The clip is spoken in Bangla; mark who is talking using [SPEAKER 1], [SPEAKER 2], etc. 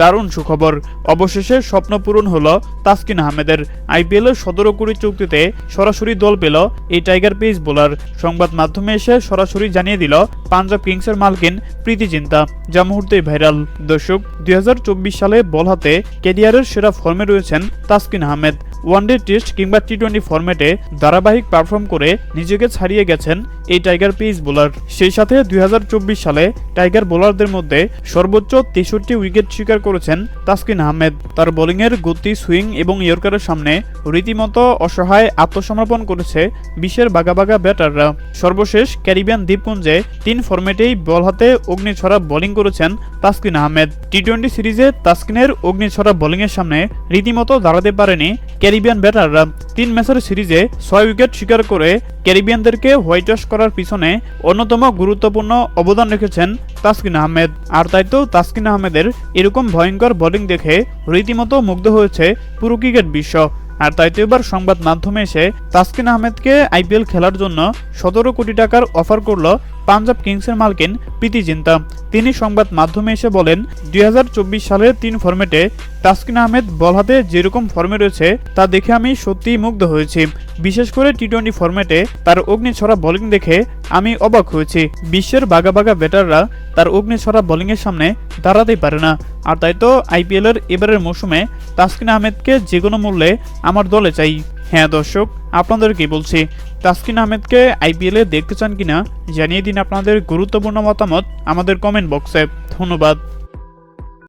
[SPEAKER 1] দারুণ সুখবর। অবশেষে স্বপ্ন পূরণ হলো তাসকিন আহমেদের। আইপিএলের সতেরো কুড়ি চুক্তিতে সরাসরি দল পেল এই টাইগার পেস বোলার। সংবাদ মাধ্যমে এসে সরাসরি জানিয়ে দিল পাঞ্জাব কিংসের মালকিন প্রীতি চিন্তা যা মুহূর্তেই ভাইরাল। দর্শক, দুই হাজার চব্বিশ সালে বল হাতে ক্যারিয়ারের সেরা ফর্মে রয়েছেন তাসকিন আহমেদ। ওয়ানডে টেস্ট কিংবা টি টোয়েন্টি ফরম্যাটে ধারাবাহিক পারফর্ম করে নিজেকে ছাড়িয়ে গেছেন এই টাইগার পেস বোলার সেই সাথে দুই হাজার চব্বিশ সালে টাইগার বোলারদের মধ্যে সর্বোচ্চ তেষট্টি উইকেট শিকার করেছেন তাসকিন আহমেদ। তার বোলিংয়ের গতি সুইং এবং ইয়র্কারের সামনে রীতিমতো অসহায় আত্মসমর্পণ করেছে বিশ্বের বাগাবাগা ব্যাটাররা। সর্বশেষ ক্যারিবিয়ান দ্বীপপুঞ্জে তিন ফরম্যাটেই বল হাতে অগ্নিছড়া বোলিং করেছেন তাসকিন আহমেদ। টি টোয়েন্টি সিরিজে তাসকিনের অগ্নিছড়া বোলিংয়ের সামনে রীতিমতো দাঁড়াতে পারেনি ক্যারিবিয়ান ব্যাটাররা তিন ম্যাচের সিরিজে ছয় উইকেট শিকার করে ক্যারিবিয়ানদেরকে হোয়াইট ওয়াশ করার পিছনে অন্যতম গুরুত্বপূর্ণ অবদান রেখেছেন তাসকিন আহমেদ। আর তাই তো তাসকিন আহমেদের এরকম ভয়ঙ্কর বোলিং দেখে রীতিমতো মুগ্ধ হয়েছে পুরো ক্রিকেট বিশ্ব। আর তাই তো এবার সংবাদ মাধ্যমে এসে তাসকিন আহমেদকে আইপিএল খেলার জন্য সতেরো কোটি টাকার অফার করল পাঞ্জাব কিংসের মালকিন প্রীতি চিন্তা তিনি সংবাদ মাধ্যমে এসে বলেন, দুই হাজার চব্বিশ সালের তিন ফরম্যাটে তাসকিন আহমেদ বল হাতে যেরকম ফর্মে রয়েছে, তা দেখে আমি সত্যিই মুগ্ধ হয়েছি। বিশেষ করে টি টোয়েন্টি ফরম্যাটে তার অগ্নিছড়া বোলিং দেখে আমি অবাক হয়েছি। বিশ্বের বাগা বাগা ব্যাটাররা তার অগ্নিছড়া বোলিংয়ের সামনে দাঁড়াতেই পারে না। আর তাই তো আইপিএলের এবারের মৌসুমে তাসকিন আহমেদকে যে কোনো মূল্যে আমার দলে চাই। হ্যাঁ দর্শক, আপনাদেরকে বলছি, তাসকিন আহমেদকে আইপিএলে দেখতে চান কিনা জানিয়ে দিন আপনাদের গুরুত্বপূর্ণ মতামত আমাদের কমেন্ট বক্সে ধন্যবাদ।